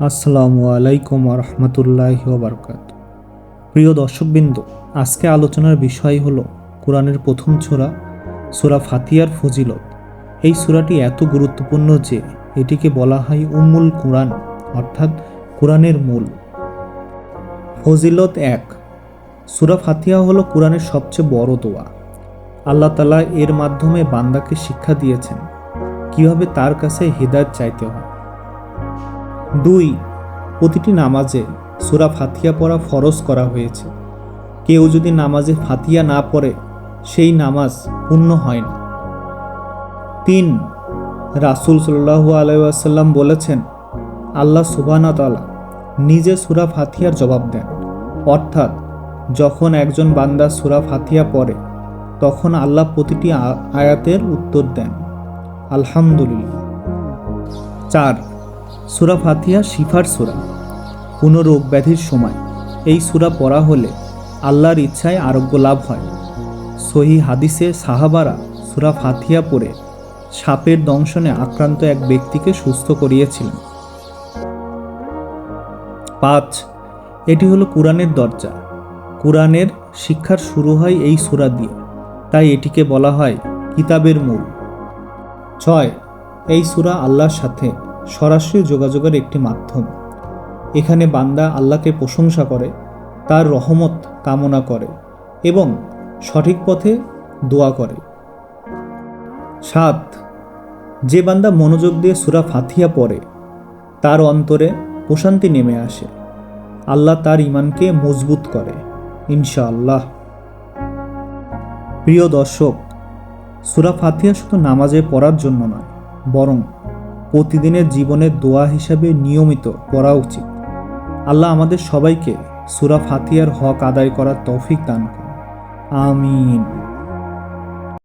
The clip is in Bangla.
আসসালামু আলাইকুম রহমতুল্লাহ বারকাত প্রিয় দর্শকবৃন্দ, আজকে আলোচনার বিষয় হল কোরআনের প্রথম ছোরা সূরা ফাতিয়ার ফজিলত। এই সূরাটি এত গুরুত্বপূর্ণ যে এটিকে বলা হয় উম্মুল কোরআন, অর্থাৎ কোরআনের মূল। ফজিলত এক, সুরা ফাতিয়া হলো কোরআনের সবচেয়ে বড় দোয়া। আল্লাহ তালা এর মাধ্যমে বান্দাকে শিক্ষা দিয়েছেন কীভাবে তার কাছে হৃদায়ত চাইতে হয়। দুই, প্রতিটি নামাজে সূরা ফাতিয়া পড়া ফরজ করা হয়েছে। কেউ যদি নামাজে ফাতিয়া না পড়ে, সেই নামাজ পূর্ণ হয় না। তিন, রাসুল সাল্লাহু আলাইসাল্লাম বলেছেন, আল্লাহ সুবাহতালা নিজে সূরা ফাতিয়ার জবাব দেন। অর্থাৎ, যখন একজন বান্দা সূরা ফাতিয়া পড়ে, তখন আল্লাহ প্রতিটি আয়াতের উত্তর দেন। আলহামদুলিল্লাহ। চার সূরা ফাতিহা শিফার সুরা। কোনো রোগ ব্যাধির সময়। এই সুরা পড়া হলে আল্লাহর ইচ্ছায় আরোগ্য লাভ হয়। সহি হাদিসে সাহাবারা সূরা ফাতিহা পড়ে সাপের দংশনে আক্রান্ত এক ব্যক্তিকে সুস্থ করিয়েছিলেন। পাঁচ, এটি হলো কোরআনের দরজা। কোরআনের শিক্ষার শুরু হয় এই সুরা দিয়ে। তাই এটিকে বলা হয় কিতাবের মূল। ছয়, এই সুরা আল্লাহর সাথে সরাসরি যোগাযোগের একটি মাধ্যম। এখানে বান্দা আল্লাহকে প্রশংসা করে, তার রহমত কামনা করে এবং সঠিক পথে দোয়া করে। সাত, যে বান্দা মনোযোগ দিয়ে সুরা ফাথিয়া পড়ে, তার অন্তরে প্রশান্তি নেমে আসে। আল্লাহ তার ইমানকে মজবুত করে, ইনশাআল্লাহ। প্রিয় দর্শক, সুরা ফাতিহা শুধু নামাজে পড়ার জন্য নয়, বরং প্রতিদিনের জীবনের দোয়া হিসাবে নিয়মিত পড়া উচিত। আল্লাহ আমাদের সবাইকে সুরা ফাতিয়ার হক আদায় করার তৌফিক দান করুন। আমিন।